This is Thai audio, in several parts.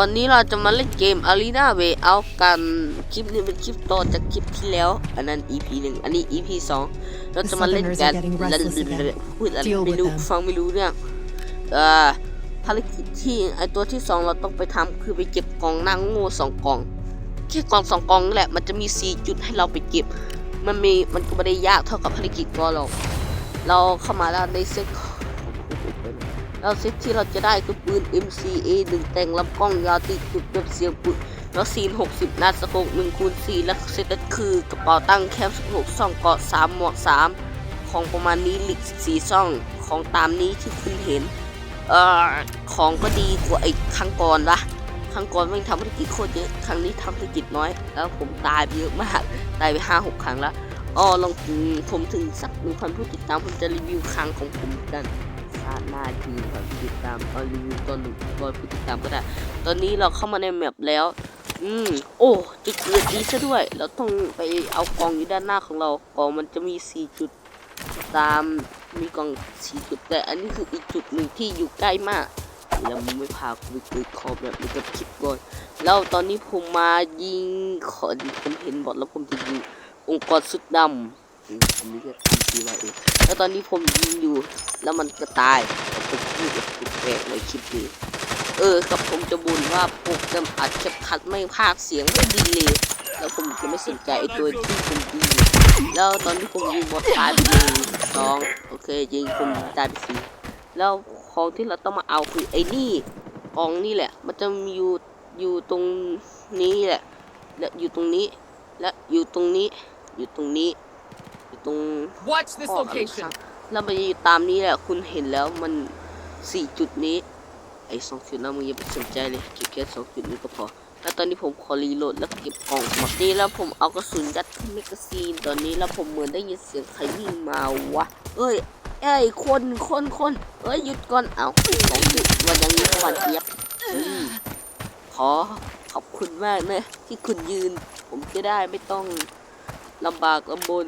วันนี้เราจะมาเล่นเกม Arena Way Out กัน คลิปนี้เป็นคลิปต่อจากคลิปที่แล้ว อันนั้น EP หนึ่งอันนี้ EP สองเราจะมาเล่นกัน The Southerners are getting restless again. พูดอะไร Deal ไม่ with รู้ them. ฟังไม่รู้เรื่องเอ่อภารกิจที่ไอตัวที่สองเราต้องไปทำคือไปเก็บกล่องนางโง่สองกล่อง แค่กล่องสองกล่องนี่แหละ มันจะมีสี่จุดให้เราไปเก็บ มันมีมันก็ไม่ได้ยากเท่ากับภารกิจก็หรอกเราเข้ามาแล้วในเซ็ต เราเซ็ตที่เราจะได้คือปืน MCA หนึ่งแต่งลำกล้องยาวติดจุดแบบเสียงปืนแล้วซีน60 นัดสโคป1คูณ4และเซ็ตคือกระเป๋าตั้งแคม16ซ่องเกาะ 3 หมวก 3 ของประมาณนี้ลิก4ซ่องของตามนี้ที่คุณเห็น เอ่อ ของก็ดีกว่าไอ้ครั้งก่อนละครั้งก่อนไม่งทำภารกิจโคตรเยอะ ครั้งนี้ทำภารกิจน้อย แล้วผมตายไปเยอะมาก ตายไป 5-6 ครั้งแล้วอ๋อลองผมถึงสักหนึ่งพันผู้ติดตามผมจะรีวิวครั้งของผมกันาติหน้าทีครับติดตามเอารีวิวตอนหนึ่งร้อยผู้ติดตามก็ได้ ตอนนี้เราเข้ามาในแมปแล้ว อืม โอ้จุดเกิดดีซะด้วย เราต้องไปเอากองอยู่ด้านหน้าของเรา กองมันจะมีสี่จุดตามมีกองสี่จุดแต่อันนี้คืออีกจุดหนึ่งที่อยู่ใกล้มากแล้วมึงไม่พากูไปเกิดคอแบบนี้กับคิดก่อนแล้วตอนนี้ผมมายิงขอผมเห็นบอทแล้วผมจะยิงองค์กรสุดดำอืมมนี่จะตามทีมาเองแล้วตอนนี้ผมยิงอยู่ แล้วมันก็ตายผมพูดแบบแปลกเลยคลิปนี้ เออครับผมจะบ่นว่าโปรแกรมอัดเข็บขัดไม่พากเสียงไม่ดีเลย แล้วผมจะไม่สนใจไอ้ตัวที่ผมยิงแล้วตอนนี้ผมยิงบอทตายไปหนึ่งสองโอเคยิงผมตายไปสี่แล้วของที่เราต้องมาเอาคือไอ้นี่กองนี่แหละ มันจะมีอยู่อยู่ตรงนี้แหละและอยู่ตรงนี้ และอยู่ตรงนี้ อยู่ตรงนี้ ตรง Watch this ข้ออะไร location. ครับแล้วมันจะอยู่ตามนี้แหละคุณเห็นแล้วมันสี่จุดนี้ ไอ้สองจุดนั้นมึงอย่าไปสนใจเลยเก็บแค่สองจุดนี้ก็พอ แล้วตอนนี้ผมขอรีโหลดแล้วเก็บกล่องหมดนี่แล้วผมเอากระสุนยัดเข้าแมกกาซีนตอนนี้แล้วผมเหมือนได้ยินเสียงใครวิ่งมาวะเอ้ยเอ้ยคนคนคนเอ้ยหยุดก่อนเอาสองจุดวันอย่างนี้ก็หวานเจี๊ยบอืมขอขอบคุณมากนะที่คุณยืน ผมจะได้ไม่ต้องลำบากลำบน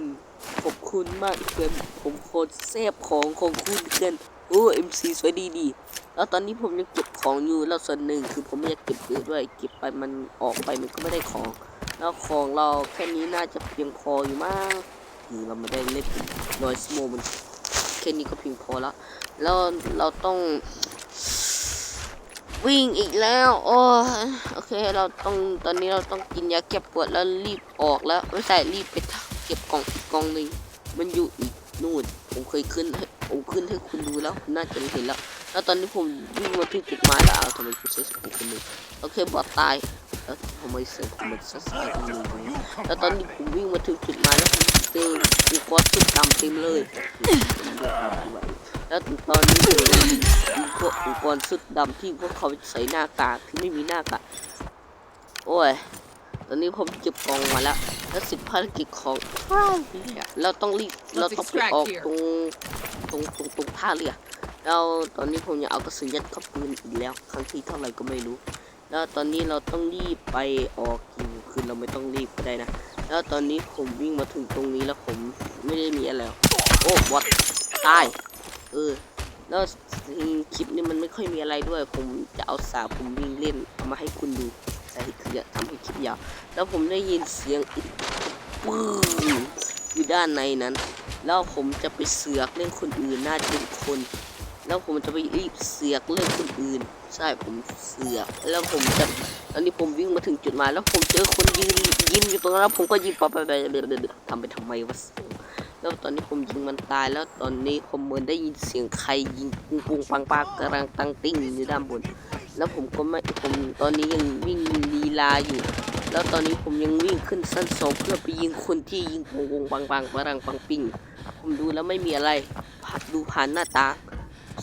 ขอบคุณมากเพื่อนผมโคตรเซฟของของคุณเกินโอ้เอ็มซีสวยดีดีแล้วตอนนี้ผมยังเก็บของอยู่แล้วส่วนหนึ่งคือผมไม่อยากเก็บเยอะด้วยเก็บไปมันออกไปมันก็ไม่ได้ของ แล้วของเราแค่นี้น่าจะเพียงพออยู่มากคือเราไม่ได้เล่นร้อยสโมมันแค่นี้ก็เพียงพอแล้วแล้วเราต้องวิ่งอีกแล้ว โอ้โอเค เราต้อง ตอนนี้เราต้องกินยาแก้ปวดแล้วรีบออกแล้ว ไม่ใช่รีบไปเก็บกล่องอีกกล่องหนึ่งมันอยู่อีกนู่นผมเคยขึ้นให้ผมขึ้นให้คุณดูแล้วคุณน่าจะเห็นแล้ว แล้วตอนนี้ผมวิ่งมาที่จุดหมายแล้วอ้าทำไมกูเสียสติคนหนึ่งโอเคบอดตายแล้วทำไมเสียงผมมันซัสไซคนหนึ่งแล้วตอนนี้ผมวิ่งมาถึงจุดหมายแล้วผมเจอกูกอดสุดดำเต็มเลยแล้วตอนนี้ผมได้ยินพวกอุปกรณ์สุดดำที่พวกเขาใส่หน้ากากที่ไม่มีหน้ากากโอ้ยตอนนี้ผมเก็บกล่องมาแล้ว แล้วสิบภารกิจของเราต้องรีบเราต้องไปออกตรงตรงตรงตรงท่าเรือแล้วตอนนี้ผมยังเอากระสุนยัดเข้าปืนอีกแล้ว ครั้งที่เท่าไหร่ก็ไม่รู้ แล้วตอนนี้เราต้องรีบไปออกกินคือเราไม่ต้องรีบก็ได้นะ แล้วตอนนี้ผมวิ่งมาถึงตรงนี้แล้วผมไม่ได้มีอะไรหรอกโอ้วัดตายเออแล้วคลิปนี้มันไม่ค่อยมีอะไรด้วย ผมจะเอาสาผมวิ่งเล่นเอามาให้คุณดู แต่คือจะทำให้คลิปยาวแล้วผมได้ยินเสียงปึ้งอยู่ด้านในนั้น แล้วผมจะไปเสือกเล่นคนอื่นน่าจะเป็นคน แล้วผมจะไปรีบเสือกเล่นคนอื่น ใช่ผมเสือกแล้วผมจะตอนนี้ผมวิ่งมาถึงจุดหมายแล้วผมเจอคนยืนยิ้มอยู่ตรงนั้นแล้วผมก็ยิงไปไปไปทำไปทำไมวะแล้วตอนนี้ผมยิงมันตายแล้วตอนนี้ผมเหมือนได้ยินเสียงใครยิงปุ้งปุ้งปังปังกำลังตั้งติ้งอยู่ด้านบน แล้วผมก็ไม่ผมตอนนี้ยังวิ่งลีลาอยู่ แล้วตอนนี้ผมยังวิ่งขึ้นชั้นสองเพื่อไปยิงคนที่ยิงปุ้งปุ้งปังปังปรังปังปิ้งผมดูแล้วไม่มีอะไรผ่านดูผ่านหน้าตา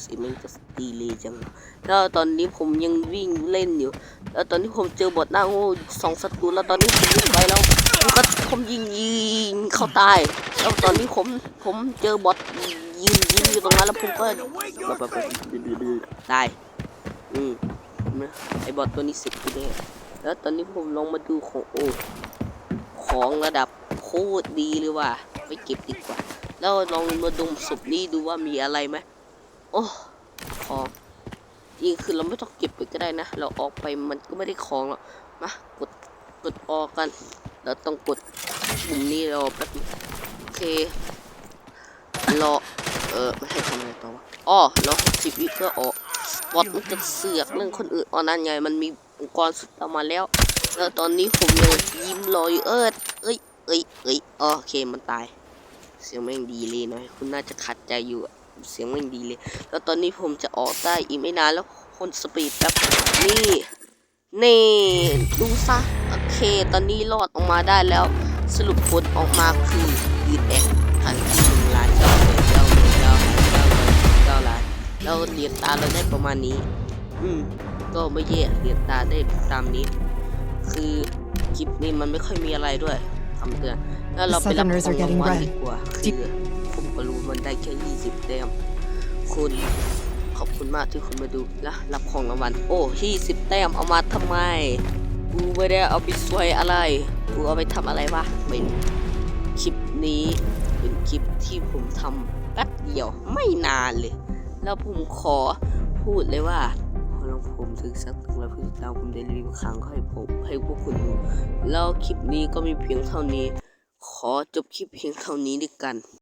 สิมันจะดีเลยจังแล้วตอนนี้ผมยังวิ่งเล่นอยู่ แล้วตอนนี้ผมเจอบอทหน้าโง่สองศัตรูแล้วตอนนี้ผมวิ่งไปแล้วผมก็ผมยิงยิงเข้าตายแล้วตอนนี้ผมผมเจอบอทยืนยิงอยู่ตรงนั้นแล้วผมก็แบบแบบดื้อๆตายอืม ไอบอทตัวนี้สิบทีเดียวแล้วตอนนี้ผมลองมาดูของโอ้ของระดับโคตรดีเลยว่ะไปเก็บดีกว่า แล้วลองมาดมศพนี้ดูว่ามีอะไรไหมโอ้ของยิงคือเราไม่ต้องเก็บไปก็ได้นะ เราออกไปมันก็ไม่ได้ของหรอกมากดกดออกกัน เราต้องกดปุ่มนี้รอแป๊บนึงโอเครอเออไม่ให้ทำอะไรต่อวะอ๋อรอสิบวิเพื่อออก บอทมันจะเสือกเรื่องคนอื่นอ๋อนั่นไงมันมีองค์กรณ์สุดออกมาแล้วแล้วตอนนี้ผมยังยิ้มรอยเอิดเอ้ยเอ้ยเอ้ยโอเคมันตาย เสียงแม่งดีเลยนะคุณน่าจะขัดใจอยู่เสียงแม่งดีเลย แล้วตอนนี้ผมจะออกได้อีกไม่นานแล้วคนสปีดแป๊บนี่นี่ดูซะโอเค ตอนนี้รอดออกมาได้แล้วสรุปผลออกมาคือยืนแอกทันที่หนึ่งล้านเก้าหมื่นเก้า ล้านแล้วเหรียญตาเราได้ประมาณนี้ อืม ก็ไม่แย่เหรียญตาได้ตามนี้ คือคลิปนี้มันไม่ค่อยมีอะไรด้วยคำเตือนแล้วเราไปรับของรางวัลดีกว่าคือผมก็รู้มันได้แค่ยี่สิบแต้มคุณขอบคุณมากที่คุณมาดูและรับของรางวัลโอ้ยี่สิบแต้มเอามาทำไมกูไม่ได้เอาไปสวยอะไรกูเอาไปทำอะไรวะไม่รู้คลิปนี้เป็นคลิปที่ผมทำแป๊บเดียวไม่นานเลย แล้วผมขอพูดเลยว่าพอลองผมถึงสักถึงแล้วพี่ตาผมได้รีวิวครั้งให้ผมให้พวกคุณดู แล้วคลิปนี้ก็มีเพียงเท่านี้ ขอจบคลิปเพียงเท่านี้ด้วยกัน